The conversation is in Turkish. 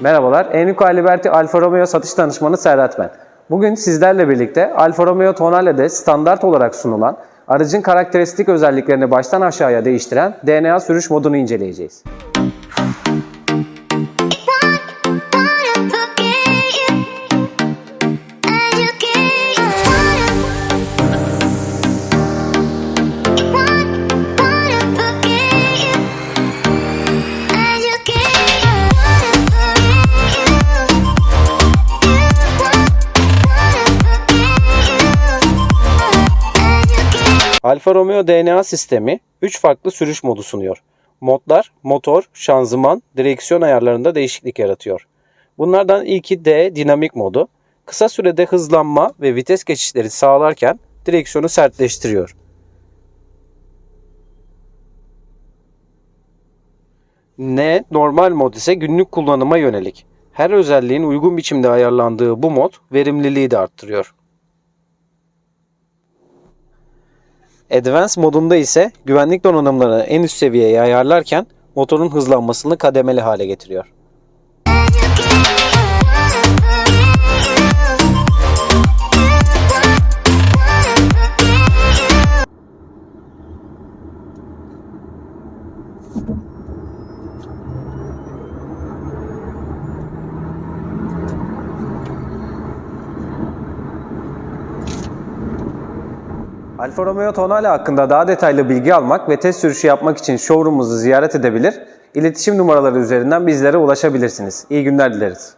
Merhabalar, Enrico Aliberti Alfa Romeo satış danışmanı Serhat ben. Bugün sizlerle birlikte Alfa Romeo Tonale'de standart olarak sunulan aracın karakteristik özelliklerini baştan aşağıya değiştiren DNA sürüş modunu inceleyeceğiz. Alfa Romeo DNA sistemi 3 farklı sürüş modu sunuyor. Modlar motor, şanzıman, direksiyon ayarlarında değişiklik yaratıyor. Bunlardan ilki D dinamik modu. Kısa sürede hızlanma ve vites geçişleri sağlarken direksiyonu sertleştiriyor. N normal mod ise günlük kullanıma yönelik. Her özelliğin uygun biçimde ayarlandığı bu mod verimliliği de arttırıyor. Advance modunda ise güvenlik donanımlarını en üst seviyeye ayarlarken motorun hızlanmasını kademeli hale getiriyor. Alfa Romeo Tonale hakkında daha detaylı bilgi almak ve test sürüşü yapmak için showroom'umuzu ziyaret edebilir, iletişim numaraları üzerinden bizlere ulaşabilirsiniz. İyi günler dileriz.